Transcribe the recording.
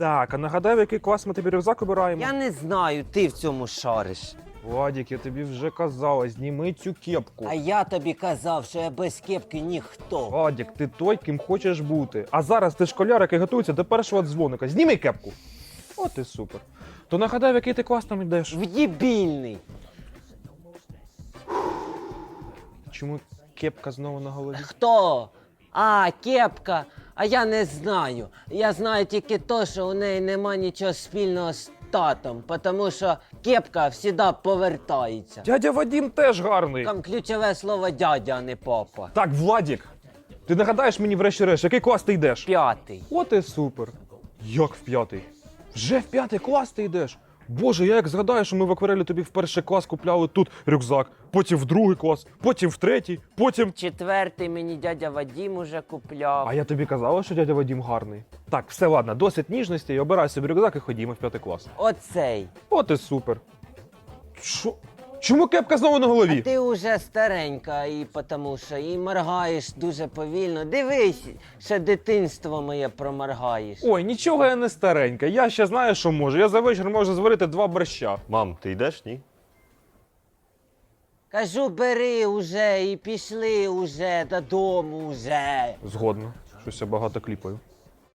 Так, а нагадай, в який клас ми тобі рюкзак обираємо? Я не знаю, ти в цьому шариш. Владік, я тобі вже казала, зніми цю кепку. А я тобі казав, що я без кепки ніхто. Владік, ти той, ким хочеш бути. А зараз ти школяр, який готується до першого дзвоника. Зніми кепку. От і супер. То нагадай, в який ти клас там йдеш. В дебільний. Чому кепка знову на голові? Хто? А, кепка. А я не знаю. Я знаю тільки то, що у неї нема нічого спільного з татом, тому що кепка завжди повертається. Дядя Вадім теж гарний. Там ключове слово дядя, а не папа. Так, Владік, ти нагадаєш мені врешті-решт, який клас ти йдеш? П'ятий. От і супер. Як в п'ятий? Вже в п'ятий клас ти йдеш? Боже, я як згадаю, що ми в акварелі тобі в перший клас купляли тут рюкзак, потім в другий клас, потім в третій, потім. Четвертий мені дядя Вадім уже купляв. А я тобі казала, що дядя Вадім гарний. Так, все ладно, досить ніжності, обирай собі рюкзак і ходімо в п'ятий клас. Оцей. От і супер. Що? Чому кепка знову на голові? А ти вже старенька, і тому що і моргаєш дуже повільно. Дивись, ще дитинство моє проморгаєш. Ой, нічого я не старенька. Я ще знаю, що можу. Я за вечір можу зварити два борща. Мам, ти йдеш, ні? Кажу, бери уже і пішли уже додому уже. Згодно. Щось я багато кліпаю.